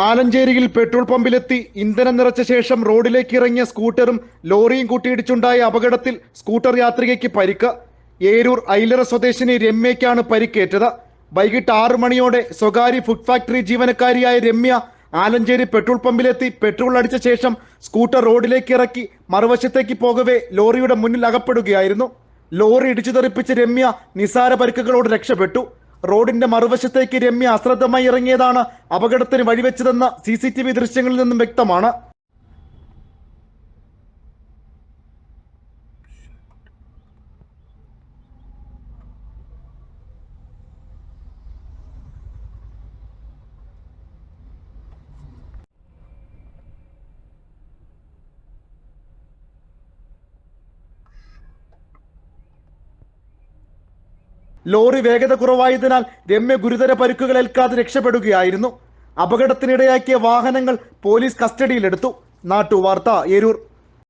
ആലഞ്ചേരിയിൽ petrol പമ്പിലെത്തി ഇന്ധനം നിറച്ച ശേഷം റോഡിലേക്ക് ഇറങ്ങിയ സ്കൂട്ടറും ലോറിയും കൂട്ടിയിടിച്ചുണ്ടായ അപകടത്തിൽ സ്കൂട്ടർ യാത്രികയ്ക്ക് പരിക്ക്. ഏരൂർ ഐലറ സ്വദേശിനി രമ്യയ്ക്കാണ് പരിക്കേറ്റത്. വൈകിട്ട് ആറു മണിയോടെ സ്വകാര്യ ഫുഡ് ഫാക്ടറി ജീവനക്കാരിയായ രമ്യ ആലഞ്ചേരി പെട്രോൾ പമ്പിലെത്തി പെട്രോൾ അടിച്ച ശേഷം സ്കൂട്ടർ റോഡിലേക്ക് ഇറക്കി മറുവശത്തേക്ക് പോകവേ ലോറിയുടെ മുന്നിൽ അകപ്പെടുകയായിരുന്നു. ലോറി ഇടിച്ചു തെറിപ്പിച്ച് രമ്യ നിസാര പരിക്കുകളോട് രക്ഷപ്പെട്ടു. റോഡിന്റെ മറുവശത്തേക്ക് രമ്യ അശ്രദ്ധമായി ഇറങ്ങിയതാണ് അപകടത്തിന് വഴിവെച്ചതെന്ന് സി സി ടി വി ദൃശ്യങ്ങളിൽ നിന്നും വ്യക്തമാണ് ലോറി വേഗത കുറവായതിനാൽ രമ്യ ഗുരുതര പരുക്കുകൾ ഏൽക്കാതെ രക്ഷപ്പെടുകയായിരുന്നു. അപകടത്തിനിടയാക്കിയ വാഹനങ്ങൾ പോലീസ് കസ്റ്റഡിയിലെടുത്തു. നാട്ടുവാർത്ത ഏരൂർ.